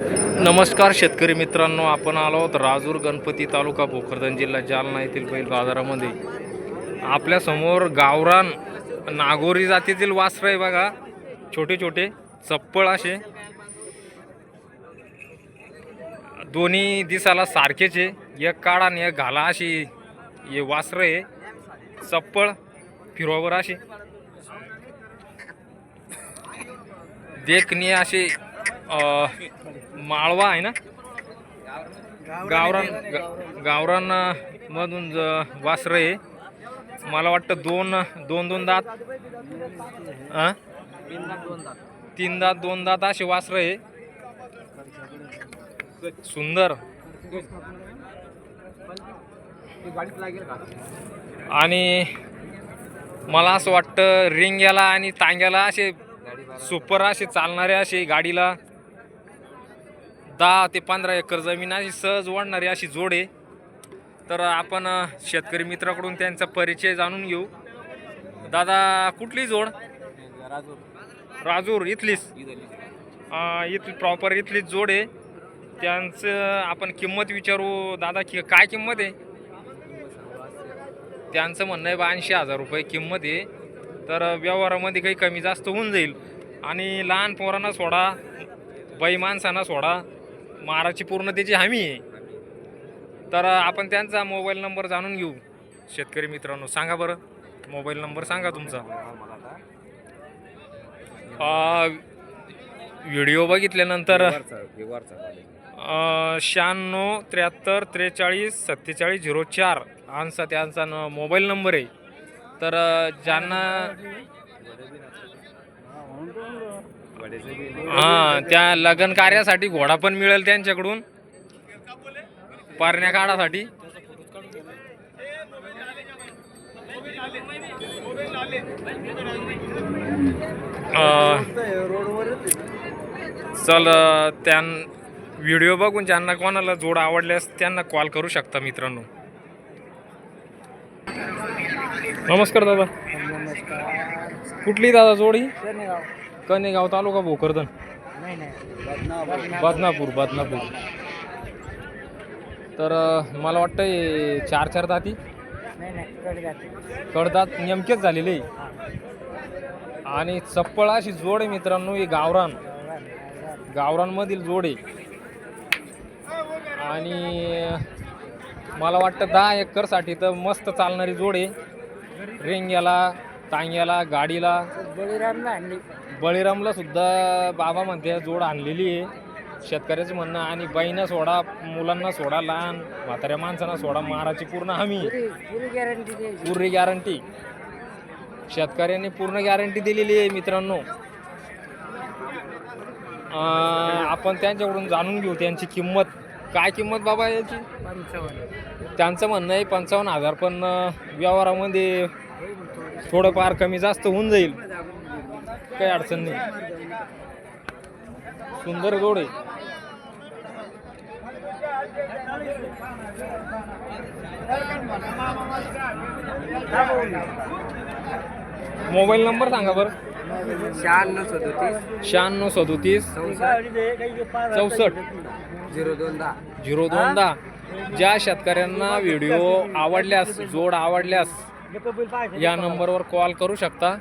नमस्कार शेतकरी मित्रांनो आपण आलो आहोत राजूर गणपती तालुका भोकरदन जिल्हा जालना येथील बैल बाजारामध्ये. आपल्यासमोर गावरान नागोरी जातीतील वासर आहे बघा. छोटे छोटे चप्पळ असे. दोन्ही दिसाला सारखेच आहे. एक काळा आणि एक घाला अशी हे वासर आहे. चप्पळ फिरवावर अशी. देखणी अशी माळवा आहे ना? गावरान गावरान मधून वासर वासरं आहे. मला वाटतं दोन दोन दोन दात. अ? तीन दात दोन दात असे वासर आहे. सुंदर. आणि मला असं वाटतं रिंग्याला आणि तांग्याला असे सुपर असे चालणारे असे गाडीला दहा ते पंधरा एकर जमीन अशी सहज वाढणारी अशी जोड आहे. तर आपण शेतकरी मित्राकडून त्यांचा परिचय जाणून घेऊ. दादा कुठली जोड? राजूर. राजूर इथलीच इथली प्रॉपर इथलीच जोड आहे. त्यांचं आपण किंमत विचारू दादा कि काय किंमत आहे? त्यांचं म्हणणं आहे बा ऐंशी हजार रुपये किंमत आहे. तर व्यवहारामध्ये काही कमी जास्त होऊन जाईल. आणि लहान पोरांना सोडा बाई माणसांना सोडा. माराची पूर्ण त्याची हमी आहे. तर आपण त्यांचा मोबाईल नंबर जाणून घेऊ. शेतकरी मित्रांनो सांगा बरं. मोबाईल नंबर सांगा तुमचा. व्हिडिओ बघितल्यानंतर शहाण्णव त्र्याहत्तर त्रेचाळीस सत्तेचाळीस झिरो चार आमचा त्यांचा मोबाईल नंबर आहे. तर ज्यांना हां त्या लग्न कार्यासाठी घोडा पण मिळेल त्यांच्याकडून. पारण्या काढासाठी. चल त्यां व्हिडिओ बघून ज्यांना कोणाला जोड आवडल्यास त्यांना कॉल करू शकता मित्रांनो. नमस्कार दादा. कुठली दादा जोड? ही कनेगाव तालुका भोकरदन. बदनापूर बदनापूर. तर मला वाटतं हे चार चार दाती. कडदात नेमकेच झालेले. आणि चप्पळ अशी जोड आहे मित्रांनो ही गावरान. गावरांमधील जोड आहे. आणि मला वाटतं दहा एकरसाठी तर मस्त चालणारी जोड आहे. रेंग्याला तांग्याला गाडीला. बळीरामला सुद्धा बाबा म्हणते जोड आणलेली आहे. शेतकऱ्याचं म्हणणं आणि बाईनं सोडा मुलांना सोडा लहान म्हाताऱ्या माणसांना सोडा माराची पूर्ण हमी. पूर्ण गॅरंटी शेतकऱ्यांनी पूर्ण गॅरंटी दिलेली आहे मित्रांनो. आपण त्यांच्याकडून जाणून घेऊ त्यांची किंमत. काय किंमत बाबा याची? त्यांचं म्हणणं आहे पंचावन्न हजार पण व्यवहारामध्ये थोडंफार कमी जास्त होऊन जाईल. काही अडचण नाही. सुंदर जोड आहे. मोबाईल नंबर सांगा बरं. शहाण्णव सदोतीस. शहाण्णव सदोतीस. चौसष्ट. झिरो दोन दहा. झिरो दोन दहा. ज्या शेतकऱ्यांना व्हिडिओ आवडल्यास जोड आवडल्यास या नंबरवर कॉल करू शकता.